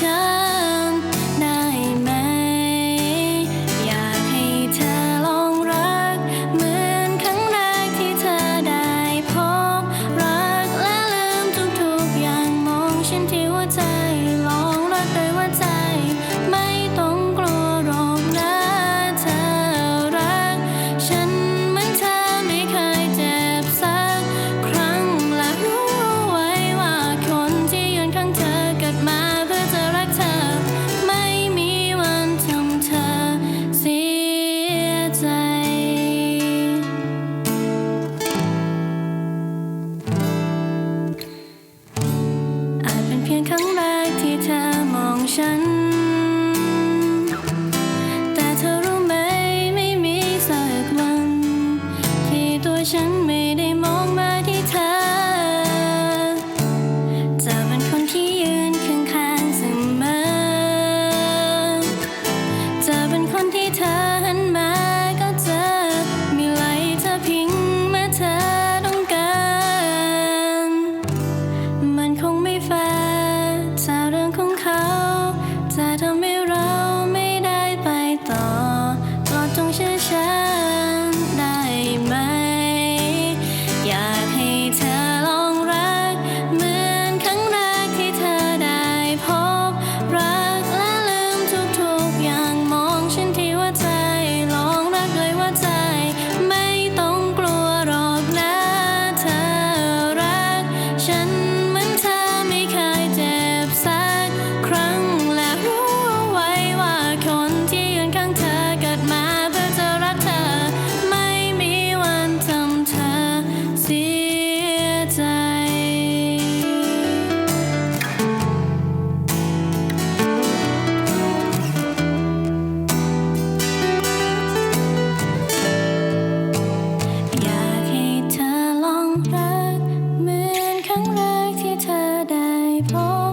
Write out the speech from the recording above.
ฉันได้ไหม อยากให้เธอลองรัก เหมือนครั้งแรกที่เธอได้พบรักและลืมทุกๆอย่างมองฉันที่ว่าเธ คงไม่แฟร์ told